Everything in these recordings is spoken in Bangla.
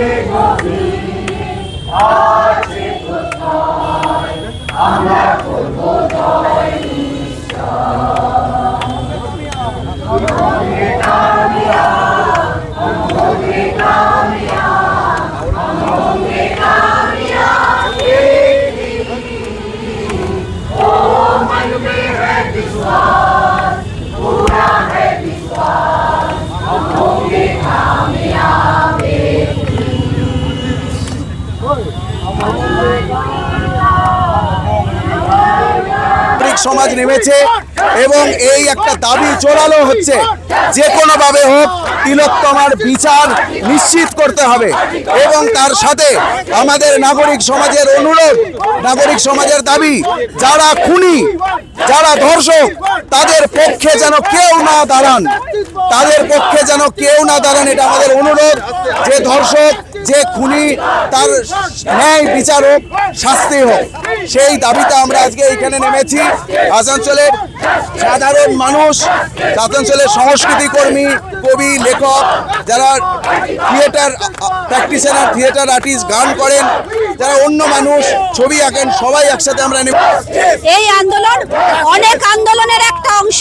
ফুটছে নাগরিক সমাজ নেমেছে এবং এই একটা দাবি জোরালো হচ্ছে। যে কোনোভাবে হোক তিলোত্তমার বিচার নিশ্চিত করতে হবে এবং তার সাথে আমাদের নাগরিক সমাজের অনুরোধ, নাগরিক সমাজের দাবি, যারা খুনি, যারা ধর্ষক, তাদের পক্ষে যেন কেউ না দাঁড়ান। তাদের পক্ষে যেন কেউ না দাঁড়ান, এটা আমাদের অনুরোধ। যে ধর্ষক, যে খুনি, তার ন্যায় বিচার হোক শাস্তি হোক। সেই দাবিতে আমরা আজকে এখানে নেমেছি। আসানসোলের সাধারণ মানুষ আসানসোলের সংস্কৃতি কর্মী, কবি, লেখক যারা থিয়েটার, প্র্যাকটিশনার, থিয়েটার আর্টিস্ট গান করেন, যারা অন্য মানুষ, ছবি আঁকেন, সবাই একসাথে আমরা নেমে এই আন্দোলন অনেক আন্দোলনের একটা অংশ।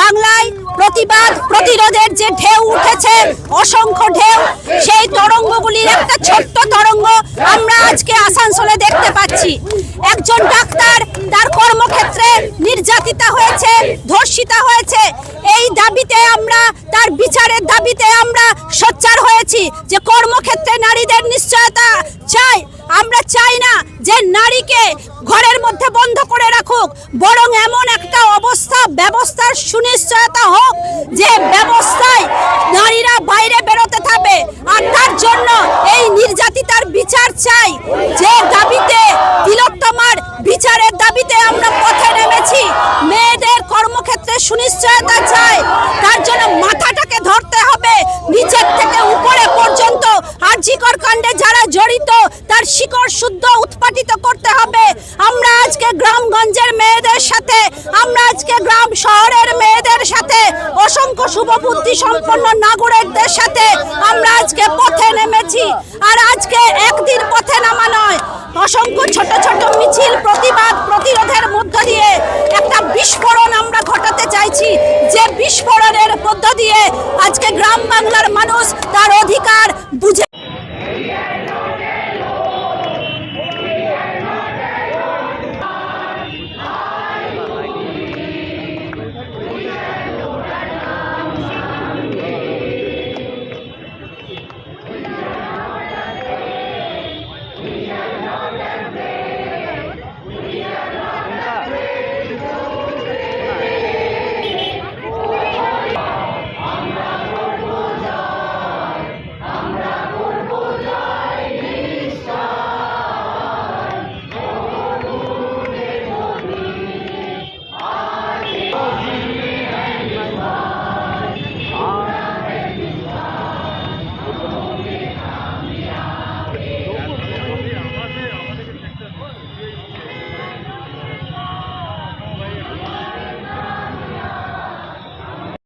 বাংলায় প্রতিবাদ, প্রতিরোধের যে ঢেউ উঠেছে, অসংখ্য ঢেউ, সেই তরঙ্গগুলির একটা ছোট্ট তরঙ্গ আমরা আজকে আসানসোলে দেখতে পাচ্ছি। একজন নির্যাতিতা হয়েছে, ধর্ষিতা হয়েছে, এই দাবিতে আমরা, তার বিচারের দাবিতে আমরা সোচ্চার হয়েছি যে কর্মক্ষেত্রে নারীদের নিশ্চয়তা চাই। আমরা চাই না যে নারীকে ঘরের মধ্যে বন্ধ করে রাখুক, বরং এমন একটা অবস্থা, ব্যবস্থার সুনিশ্চয়তা হোক যে ব্যবস্থায় নারীরা বাইরে বেরোতে থাকবে। আর তার জন্য এই নির্যাতিতার বিচার চাই যে দাবিতে তিলোত্তমার বিচারের দাবিতে আমরা পথে নেমেছি মেয়েদের সুনিশ্চয়তা চাই। তার জন্য মাথাটাকে ধরতে হবে। নিচের থেকে উপরে পর্যন্ত আরজিকর কাণ্ডে যারা জড়িত, তার শিকড় শুদ্ধ উৎপাটিত করতে হবে। আমরা আজকে গ্রামগঞ্জের মেয়েদের সাথে, আমরা আজকে গ্রাম শহরের মেয়েদের সাথে, অসংখ্য শুভবুদ্ধি সম্পন্ন নাগরিকদের সাথে আমরা আজকে পথে নেমেছি। আর আজকে একদিন পথে নামা নয়। অসংখ্য ছোট ছোট মিছিল, প্রতিবাদ, প্রতিরোধের মধ্য humanos